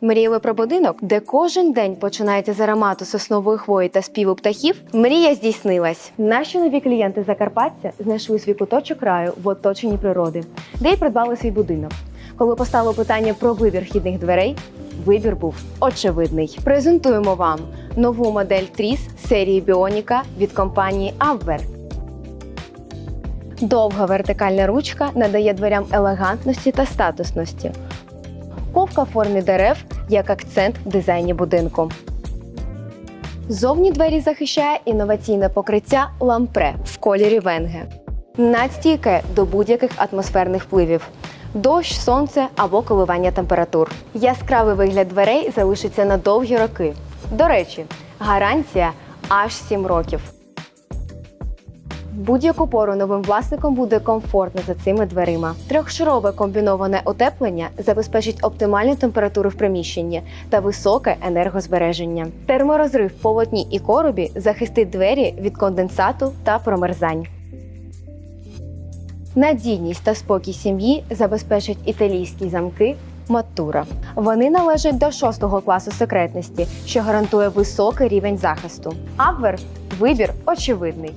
Мріяли про будинок, де кожен день починається з аромату соснової хвої та співу птахів. Мрія здійснилась. Наші нові клієнти Закарпаття знайшли свій куточок раю в оточенні природи, де й придбали свій будинок. Коли постало питання про вибір вхідних дверей, вибір був очевидний. Презентуємо вам нову модель Тріс серії Біоніка від компанії Abwehr. Довга вертикальна ручка надає дверям елегантності та статусності. Ковка в формі дерев як акцент в дизайні будинку. Зовні двері захищає інноваційне покриття лампре в кольорі венге. Надстійке до будь-яких атмосферних впливів. Дощ, сонце або коливання температур. Яскравий вигляд дверей залишиться на довгі роки. До речі, гарантія аж 7 років. Будь-яку пору новим власникам буде комфортно за цими дверима. Трьохшарове комбіноване утеплення забезпечить оптимальну температуру в приміщенні та високе енергозбереження. Терморозрив в полотні і коробі захистить двері від конденсату та промерзань. Надійність та спокій сім'ї забезпечать італійські замки Матура. Вони належать до шостого класу секретності, що гарантує високий рівень захисту. Абвер вибір очевидний.